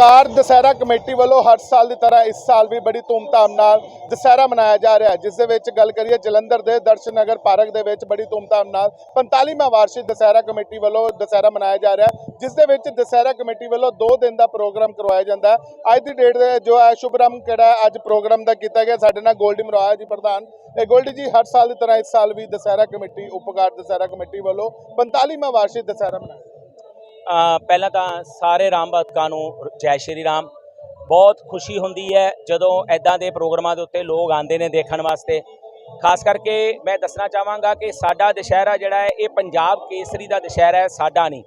ਉਪਕਾਰ Dussehra committee ਵੱਲੋਂ ਹਰ ਸਾਲ ਦੀ ਤਰ੍ਹਾਂ ਇਸ ਸਾਲ ਵੀ ਬੜੀ ਧੂਮਧਾਮ ਨਾਲ ਦਸਹਿਰਾ ਮਨਾਇਆ ਜਾ ਰਿਹਾ ਜਿਸ ਦੇ ਵਿੱਚ ਗੱਲ ਕਰੀਏ ਜਲੰਧਰ ਦੇ ਦਰਸ਼ਨ ਨਗਰ ਪਾਰਕ ਦੇ ਵਿੱਚ ਬੜੀ ਧੂਮਧਾਮ ਨਾਲ 45ਵਾਂ ਵਾਰਸ਼ਿਕ ਦਸਹਿਰਾ ਕਮੇਟੀ ਵੱਲੋਂ ਦਸਹਿਰਾ ਮਨਾਇਆ ਜਾ ਰਿਹਾ ਜਿਸ ਦੇ ਵਿੱਚ ਦਸਹਿਰਾ ਕਮੇਟੀ ਵੱਲੋਂ 2 ਦਿਨ ਦਾ ਪ੍ਰੋਗਰਾਮ ਕਰਵਾਇਆ ਜਾਂਦਾ ਅੱਜ ਦੀ ਡੇਟ ਦੇ ਜੋ ਹੈ ਸ਼ੁਭਰਮ ਕਿਹੜਾ ਅੱਜ ਪ੍ਰੋਗਰਾਮ ਦਾ ਕੀਤਾ ਗਿਆ। ਸਾਡੇ ਨਾਲ ਗੋਲਡੀ ਮਰਵਾਇਆ ਜੀ ਪ੍ਰਧਾਨ। ਇਹ ਗੋਲਡੀ ਜੀ, ਹਰ ਸਾਲ ਦੀ ਤਰ੍ਹਾਂ ਇਸ ਸਾਲ ਵੀ ਦਸਹਿਰਾ ਕਮੇਟੀ, ਉਪਕਾਰ ਦਸਹਿਰਾ ਕਮੇਟੀ ਵੱਲੋਂ 45ਵਾਂ ਵਾਰਸ਼ਿਕ ਦਸਹਿਰਾ ਮਨਾਇਆ ਪਹਿਲਾਂ ਤਾਂ ਸਾਰੇ ਰਾਮ ਭਗਤਾਂ ਨੂੰ ਜੈ ਸ਼੍ਰੀ ਰਾਮ। ਬਹੁਤ ਖੁਸ਼ੀ ਹੁੰਦੀ ਹੈ ਜਦੋਂ ਐਦਾਂ ਦੇ ਪ੍ਰੋਗਰਾਮਾਂ ਦੇ ਉੱਤੇ ਲੋਕ ਆਉਂਦੇ ਨੇ ਦੇਖਣ ਵਾਸਤੇ। ਖਾਸ ਕਰਕੇ ਮੈਂ ਦੱਸਣਾ ਚਾਹਾਂਗਾ ਕਿ ਸਾਡਾ ਦੁਸ਼ਹਿਰਾ ਜਿਹੜਾ ਹੈ, ਇਹ ਪੰਜਾਬ ਕੇਸਰੀ ਦਾ ਦੁਸ਼ਹਿਰਾ ਹੈ, ਸਾਡਾ ਨਹੀਂ।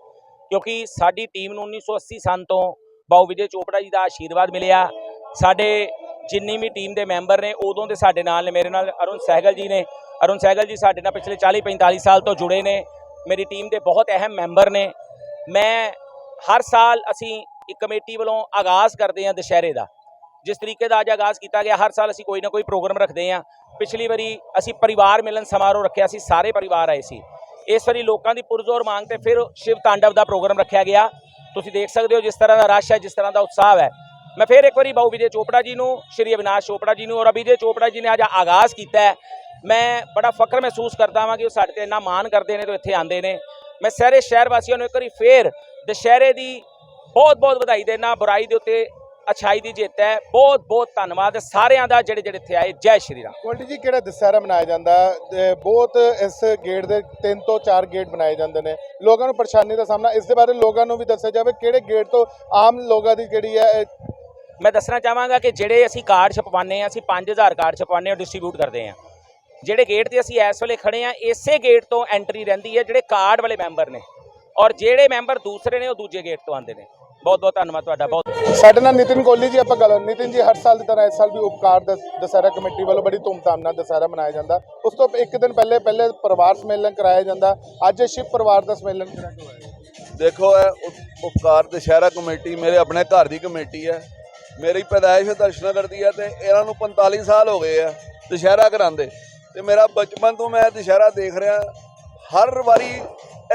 ਕਿਉਂਕਿ ਸਾਡੀ ਟੀਮ ਨੂੰ 1980 ਸੰਨ ਤੋਂ ਬਾਉ ਵਿਜੇ ਚੋਪੜਾ ਜੀ ਦਾ ਆਸ਼ੀਰਵਾਦ ਮਿਲਿਆ। ਸਾਡੇ ਜਿੰਨੀ ਵੀ ਟੀਮ ਦੇ ਮੈਂਬਰ ਨੇ, ਉਦੋਂ ਦੇ ਸਾਡੇ ਨਾਲ ਨੇ, ਮੇਰੇ ਨਾਲ ਅਰੁਣ ਸਹਿਗਲ ਜੀ ਨੇ। ਅਰੁਣ ਸਹਿਗਲ ਜੀ ਸਾਡੇ ਨਾਲ ਪਿਛਲੇ 40 45 ਸਾਲ ਤੋਂ ਜੁੜੇ ਨੇ। ਮੇਰੀ ਟੀਮ ਦੇ ਬਹੁਤ ਅਹਿਮ ਮੈਂਬਰ ਨੇ। ਮੈਂ ਹਰ ਸਾਲ ਅਸੀਂ ਇੱਕ ਕਮੇਟੀ ਵੱਲੋਂ ਆਗਾਜ਼ ਕਰਦੇ ਹਾਂ ਦੁਸ਼ਹਿਰੇ ਦਾ, ਜਿਸ ਤਰੀਕੇ ਦਾ ਅੱਜ ਆਗਾਜ਼ ਕੀਤਾ ਗਿਆ, ਹਰ ਸਾਲ ਅਸੀਂ ਕੋਈ ਨਾ ਕੋਈ ਪ੍ਰੋਗਰਾਮ ਰੱਖਦੇ ਹਾਂ। ਪਿਛਲੀ ਵਾਰੀ ਅਸੀਂ ਪਰਿਵਾਰ ਮਿਲਨ ਸਮਾਰੋਹ ਰੱਖਿਆ ਸੀ, ਸਾਰੇ ਪਰਿਵਾਰ ਆਏ ਸੀ। ਇਸ ਵਾਰੀ ਲੋਕਾਂ ਦੀ ਪੁਰਜ਼ੋਰ ਮੰਗ ਤੇ ਫਿਰ ਸ਼ਿਵ ਤਾਂਡਵ ਦਾ ਪ੍ਰੋਗਰਾਮ ਰੱਖਿਆ ਗਿਆ। ਤੁਸੀਂ ਦੇਖ ਸਕਦੇ ਹੋ ਜਿਸ ਤਰ੍ਹਾਂ ਦਾ ਰਸ਼ ਹੈ, ਜਿਸ ਤਰ੍ਹਾਂ ਦਾ ਉਤਸ਼ਾਹ ਹੈ। ਮੈਂ ਫਿਰ ਇੱਕ ਵਾਰੀ ਬਾਊ ਵਿਜੇ ਚੋਪੜਾ ਜੀ ਨੂੰ, ਸ਼੍ਰੀ ਅਵਿਨਾਸ਼ ਚੋਪੜਾ ਜੀ ਨੂੰ ਔਰ ਅਭਿਜੇ ਚੋਪੜਾ ਜੀ ਨੇ ਅੱਜ ਆਗਾਜ਼ ਕੀਤਾ ਹੈ। ਮੈਂ ਬੜਾ ਫਕਰ ਮਹਿਸੂਸ ਕਰਦਾ ਹਾਂ ਕਿ ਉਹ ਸਾਡੇ ਤੇ ਇੰਨਾ ਮਾਣ ਕਰਦੇ ਨੇ ਤੇ ਇੱਥੇ ਆਉਂਦੇ ਨੇ। ਮੈਂ ਸਾਰੇ ਸ਼ਹਿਰ ਵਾਸੀਆਂ ਨੂੰ ਇੱਕ ਵਾਰੀ ਫੇਰ ਦੁਸ਼ਹਿਰੇ ਦੀ ਬਹੁਤ ਬਹੁਤ ਵਧਾਈ ਦੇਣਾ ਬੁਰਾਈ ਦੇ ਉੱਤੇ ਅਛਾਈ ਦੀ ਜਿੱਤ ਹੈ। ਬਹੁਤ ਬਹੁਤ ਧੰਨਵਾਦ ਸਾਰਿਆਂ ਦਾ ਜਿਹੜੇ ਜਿਹੜੇ ਇੱਥੇ ਆਏ। ਜੈ ਸ਼੍ਰੀ ਰਾਮ। ਗੋਲਡੀ ਜੀ ਕਿਹੜਾ ਦਸਹਿਰਾ ਮਨਾਇਆ ਜਾਂਦਾ? ਬਹੁਤ ਇਸ ਗੇਟ ਦੇ ਤਿੰਨ ਤੋਂ ਚਾਰ ਗੇਟ ਬਣਾਏ ਜਾਂਦੇ ਨੇ। ਲੋਕਾਂ ਨੂੰ ਪਰੇਸ਼ਾਨੀ ਦਾ ਸਾਹਮਣਾ ਇਸ ਦੇ ਬਾਰੇ ਲੋਕਾਂ ਨੂੰ ਵੀ ਦੱਸਿਆ ਜਾਵੇ ਕਿਹੜੇ ਗੇਟ ਤੋਂ ਆਮ ਲੋਕਾਂ ਦੀ ਜਿਹੜੀ ਹੈ ਮੈਂ ਦੱਸਣਾ ਚਾਹਾਂਗਾ ਕਿ ਜਿਹੜੇ ਅਸੀਂ ਕਾਰਡ ਛਪਵਾਉਂਦੇ ਹਾਂ ਅਸੀਂ 5000 ਕਾਰਡ ਛਪਵਾਉਂਦੇ ਹਾਂ ਡਿਸਟ੍ਰੀਬਿਊਟ ਕਰਦੇ ਹਾਂ। ਜਿਹੜੇ ਗੇਟ ਤੇ ਅਸੀਂ ਇਸ ਵੇਲੇ ਖੜੇ ਹਾਂ ਇਸੇ ਗੇਟ ਤੋਂ ਐਂਟਰੀ ਰਹਿੰਦੀ ਹੈ ਜਿਹੜੇ ਕਾਰਡ ਵਾਲੇ ਮੈਂਬਰ ਨੇ। ਔਰ ਜਿਹੜੇ ਮੈਂਬਰ ਦੂਸਰੇ ਨੇ ਉਹ ਦੂਜੇ ਗੇਟ ਤੋਂ ਆਉਂਦੇ ਨੇ। ਬਹੁਤ ਬਹੁਤ ਧੰਨਵਾਦ ਤੁਹਾਡਾ ਬਹੁਤ ਸਾਡੇ ਨਾਲ ਨਿਤਿਨ ਕੋਹਲੀ ਜੀ ਆਪਾਂ ਗੱਲ ਨਿਤਿਨ ਜੀ ਹਰ ਸਾਲ ਦੀ ਤਰ੍ਹਾਂ ਇਸ ਸਾਲ ਵੀ ਉਪਕਾਰ ਦਸ- ਦਸਹਿਰਾ ਕਮੇਟੀ ਵੱਲੋਂ ਬੜੀ ਧੂਮਧਾਮ ਨਾਲ ਦਸਹਿਰਾ ਮਨਾਇਆ ਜਾਂਦਾ। ਉਸ ਤੋਂ ਇੱਕ ਦਿਨ ਪਹਿਲੇ ਪਹਿਲੇ ਪਰਿਵਾਰ ਸਮੇਲਨ ਕਰਾਇਆ ਜਾਂਦਾ। ਅੱਜ ਸ਼ਿਵ ਪਰਿਵਾਰ ਦਾ ਸਮੇਲਨ ਦੇਖੋ ਇਹ ਉਪ- ਉਪਕਾਰ ਦੁਸ਼ਹਿਰਾ ਕਮੇਟੀ ਮੇਰੇ ਆਪਣੇ ਘਰ ਦੀ ਕਮੇਟੀ ਹੈ। ਮੇਰੀ ਪੈਦਾਇਸ਼ ਦਰਸ਼ਨਗਰ ਦੀ ਹੈ ਤੇ ਇਹਨਾਂ ਨੂੰ 45 ਸਾਲ ਹੋ ਗਏ ਆ ਦੁਸ਼ਹਿਰਾ ਕਰਾਉਂਦੇ। ਤੇ ਮੇਰਾ ਬਚਪਨ ਤੋਂ ਮੈਂ ਦੁਸ਼ਹਿਰਾ ਦੇਖ ਰਿਹਾ। ਹਰ ਵਾਰੀ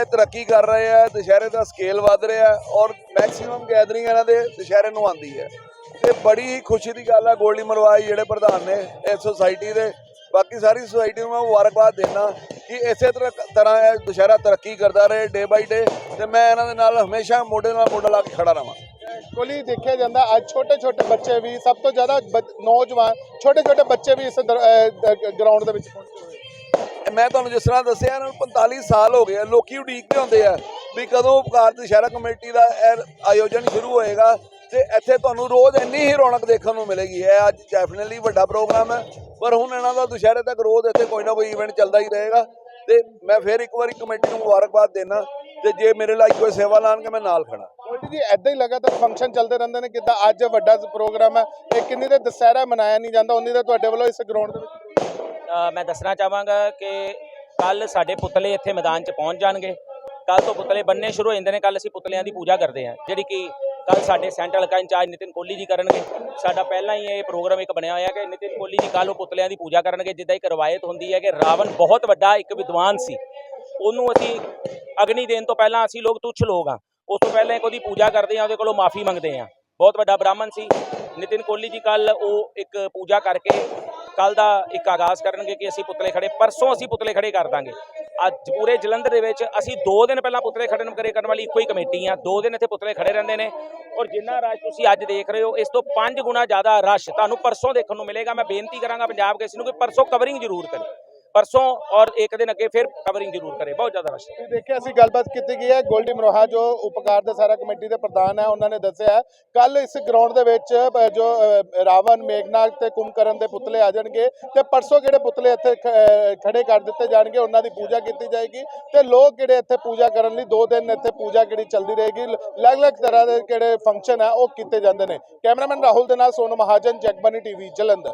ਇਹ ਤਰੱਕੀ ਕਰ ਰਹੇ ਆ, ਦੁਸ਼ਹਿਰੇ ਦਾ ਸਕੇਲ ਵੱਧ ਰਿਹਾ ਔਰ ਮੈਕਸਿਮਮ ਗੈਦਰਿੰਗ ਇਹਨਾਂ ਦੇ ਦੁਸ਼ਹਿਰੇ ਨੂੰ ਆਉਂਦੀ ਹੈ। ਤੇ ਬੜੀ ਹੀ ਖੁਸ਼ੀ ਦੀ ਗੱਲ ਹੈ ਗੋਲਡੀ ਮਰਵਾਈ ਜਿਹੜੇ ਪ੍ਰਧਾਨ ਨੇ ਇਸ ਸੁਸਾਇਟੀ ਦੇ। ਬਾਕੀ ਸਾਰੀ ਸੁਸਾਇਟੀ ਨੂੰ ਮੈਂ ਮੁਬਾਰਕਬਾਦ ਦੇਣਾ ਕਿ ਇਸੇ ਤਰ੍ਹਾਂ ਤਰ੍ਹਾਂ ਇਹ ਦੁਸ਼ਹਿਰਾ ਤਰੱਕੀ ਕਰਦਾ ਰਹੇ ਡੇ ਬਾਈ ਡੇ ਤੇ ਮੈਂ ਇਹਨਾਂ ਦੇ ਨਾਲ ਹਮੇਸ਼ਾ ਮੋਢੇ ਨਾਲ ਮੋਢਾ ਲਾ ਕੇ ਖੜਾ ਰਵਾਂ ਕੋਲੀ ਦੇਖਿਆ ਜਾਂਦਾ ਅੱਜ ਛੋਟੇ ਛੋਟੇ ਬੱਚੇ ਵੀ ਸਭ ਤੋਂ ਜ਼ਿਆਦਾ ਬੱਚ- ਨੌਜਵਾਨ, ਛੋਟੇ ਛੋਟੇ ਬੱਚੇ ਵੀ ਇਸ ਗਰਾਊਂਡ ਦੇ ਵਿੱਚ ਪਹੁੰਚੇ ਹੋਏ। ਮੈਂ ਤੁਹਾਨੂੰ ਜਿਸ ਤਰ੍ਹਾਂ ਦੱਸਿਆ, ਇਹਨਾਂ ਨੂੰ 45 ਸਾਲ ਹੋ ਗਏ ਆ, ਲੋਕੀ ਉਡੀਕਦੇ ਹੁੰਦੇ ਆ ਵੀ ਕਦੋਂ ਉਪਕਾਰ ਦੁਸ਼ਹਿਰਾ ਕਮੇਟੀ ਦਾ ਇਹ ਆਯੋਜਨ ਸ਼ੁਰੂ ਹੋਏਗਾ ਤੇ ਇੱਥੇ ਤੁਹਾਨੂੰ ਰੋਜ਼ ਇੰਨੀ ਹੀ ਰੌਣਕ ਦੇਖਣ ਨੂੰ ਮਿਲੇਗੀ। ਇਹ ਅੱਜ ਡੈਫੀਨਿਟਲੀ ਵੱਡਾ ਪ੍ਰੋਗਰਾਮ ਹੈ, ਪਰ ਹੁਣ ਇਹਨਾਂ ਦਾ ਦੁਸ਼ਹਿਰੇ ਤੱਕ ਰੋਜ਼ ਇੱਥੇ ਕੋਈ ਨਾ ਕੋਈ ਇਵੈਂਟ ਚੱਲਦਾ ਹੀ ਰਹੇਗਾ। ਤੇ ਮੈਂ ਫਿਰ ਇੱਕ ਵਾਰੀ ਕਮੇਟੀ ਨੂੰ ਮੁਬਾਰਕਬਾਦ ਦੇਣਾ ਤੇ ਜੇ ਮੇਰੇ ਲਈ ਕੋਈ ਸੇਵਾ ਲਾਣਗੇ ਮੈਂ ਨਾਲ ਖੜਾ। ਗੋਲਡੀ ਜੀ ਐਦਾਂ ਹੀ ਲਗਾਤਾਰ ਫੰਕਸ਼ਨ ਚੱਲਦੇ ਰਹਿੰਦੇ ਨੇ ਕਿੱਦਾਂ ਅੱਜ ਵੱਡਾ ਪ੍ਰੋਗਰਾਮ ਹੈ ਇਹ ਕਿੰਨੀ ਦੇ ਦਸਹਿਰਾ ਮਨਾਇਆ ਨਹੀਂ ਜਾਂਦਾ ਉਨੀ ਦੇ ਤੁਹਾਡੇ ਵੱਲੋਂ ਇਸ ਗਰਾਊਂਡ ਦੇ ਵਿੱਚ। ਮੈਂ ਦੱਸਣਾ ਚਾਹਾਂਗਾ ਕਿ ਕੱਲ ਸਾਡੇ ਪੁਤਲੇ ਇੱਥੇ ਮੈਦਾਨ 'ਚ ਪਹੁੰਚ ਜਾਣਗੇ। ਕੱਲ ਤੋਂ ਪੁਤਲੇ ਬੰਨੇ ਸ਼ੁਰੂ ਹੋ ਜਾਂਦੇ ਨੇ ਕੱਲ ਅਸੀਂ ਪੁਤਲਿਆਂ ਦੀ ਪੂਜਾ ਕਰਦੇ ਹਾਂ। ਜਿਹੜੀ ਕਿ ਕੱਲ ਸਾਡੇ ਸੈਂਟਰਲ ਹਲਕਾ ਇੰਚਾਰਜ ਨਿਤਿਨ ਕੋਹਲੀ ਜੀ ਕਰਨਗੇ। ਸਾਡਾ ਪਹਿਲਾਂ ਹੀ ਇਹ ਪ੍ਰੋਗਰਾਮ ਇੱਕ ਬਣਿਆ ਹੋਇਆ ਕਿ ਨਿਤਿਨ ਕੋਹਲੀ ਜੀ ਕੱਲ ਉਹ ਪੁਤਲਿਆਂ ਦੀ ਪੂਜਾ ਕਰਨਗੇ ਜਿੱਦਾਂ ਇੱਕ ਰਵਾਇਤ ਹੁੰਦੀ ਹੈ ਕਿ ਰਾਵਣ ਬਹੁਤ ਵੱਡਾ ਇੱਕ ਵਿਦਵਾਨ ਸੀ। ਉਹਨੂੰ ਅਸੀਂ ਅਗਨੀ ਦੇਣ ਤੋਂ ਪਹਿਲਾਂ ਅਸੀਂ ਲੋਕ ਤੁੱਛ ਲੋਕ ਹਾਂ ਉਸ ਤੋਂ ਪਹਿਲਾਂ ਇੱਕ ਉਹਦੀ ਪੂਜਾ ਕਰਦੇ ਹਾਂ ਉਹਦੇ ਕੋਲੋਂ ਮਾਫੀ ਮੰਗਦੇ ਹਾਂ ਬਹੁਤ ਵੱਡਾ ਬ੍ਰਾਹਮਣ ਸੀ। ਨਿਤਿਨ ਕੋਹਲੀ ਜੀ ਕੱਲ ਉਹ ਇੱਕ ਪੂਜਾ ਕਰਕੇ ਕੱਲ ਦਾ ਇੱਕ ਆਗਾਜ਼ ਕਰਨਗੇ ਕਿ ਅਸੀਂ ਪੁਤਲੇ ਖੜੇ, ਪਰਸੋਂ ਅਸੀਂ ਪੁਤਲੇ ਖੜੇ ਕਰ ਦਾਂਗੇ। ਅੱਜ ਪੂਰੇ ਜਲੰਧਰ ਦੇ ਵਿੱਚ ਅਸੀਂ 2 ਦਿਨ ਪਹਿਲਾਂ ਪੁਤਲੇ ਖੜੇ ਨੂੰ ਕਰੇ ਕਰਨ ਵਾਲੀ ਇੱਕੋ ਹੀ ਕਮੇਟੀ ਆ। 2 ਦਿਨ ਇੱਥੇ ਪੁਤਲੇ ਖੜੇ ਰਹਿੰਦੇ ਨੇ। ਔਰ ਜਿੰਨਾ ਰਸ਼ ਤੁਸੀਂ ਅੱਜ ਦੇਖ ਰਹੇ ਹੋ, ਇਸ ਤੋਂ 5 ਗੁਣਾ ਜ਼ਿਆਦਾ ਰਸ਼ ਤੁਹਾਨੂੰ ਪਰਸੋਂ ਦੇਖਣ ਨੂੰ ਮਿਲੇਗਾ। ਮੈਂ ਬੇਨਤੀ ਕਰਾਂਗਾ ਪੰਜਾਬ ਕੇਸੀ ਨੂੰ ਕਿ ਪਰਸੋਂ ਕਵਰਿੰਗ ਜ਼ਰੂਰ ਕਰੇ। ਪਰਸੋਂ ਔਰ ਇੱਕ ਦਿਨ ਅੱਗੇ ਫਿਰ ਕਵਰਿੰਗ ਜ਼ਰੂਰ ਕਰੇ। ਬਹੁਤ ਜ਼ਿਆਦਾ ਰਸ਼ ਹੈ ਤੁਸੀਂ ਦੇਖਿਆ ਅਸੀਂ ਗੱਲਬਾਤ ਕੀਤੀ ਗਈ ਹੈ ਗੋਲਡੀ ਮਰੋਹਾ ਜੋ ਉਪਕਾਰ ਦਸਹਿਰਾ ਕਮੇਟੀ ਦੇ ਪ੍ਰਧਾਨ ਹੈ ਉਹਨਾਂ ਨੇ ਦੱਸਿਆ ਕੱਲ ਇਸ ਗਰਾਊਂਡ ਦੇ ਵਿੱਚ ਅ, ਜੋ ਅ, ਰਾਵਣ ਮੇਘਨਾਥ ਤੇ ਕੁੰਭਕਰਨ ਦੇ ਪੁਤਲੇ ਆ ਜਾਣਗੇ ਤੇ ਪਰਸੋਂ ਜਿਹੜੇ ਪੁਤਲੇ ਇੱਥੇ ਖ- ਅ, ਖੜੇ ਕਰ ਦਿੱਤੇ ਜਾਣਗੇ ਉਹਨਾਂ ਦੀ ਪੂਜਾ ਕੀਤੀ ਜਾਏਗੀ ਤੇ ਲੋਕ ਜਿਹੜੇ ਇੱਥੇ ਪੂਜਾ ਕਰਨ ਲਈ ਦੋ ਦਿਨ ਇੱਥੇ ਪੂਜਾ ਜਿਹੜੀ ਚੱਲਦੀ ਰਹੇਗੀ ਅਲੱਗ-ਅਲੱਗ ਤਰ੍ਹਾਂ ਦੇ ਜਿਹੜੇ ਫੰਕਸ਼ਨ ਆ ਉਹ ਕੀਤੇ ਜਾਂਦੇ ਨੇ। ਕੈਮਰਾਮੈਨ ਰਾਹੁਲ ਦੇ ਨਾਲ ਸੋਨੂ ਮਹਾਜਨ ਜਗਬਾਨੀ ਟੀਵੀ ਜਲੰਧਰ।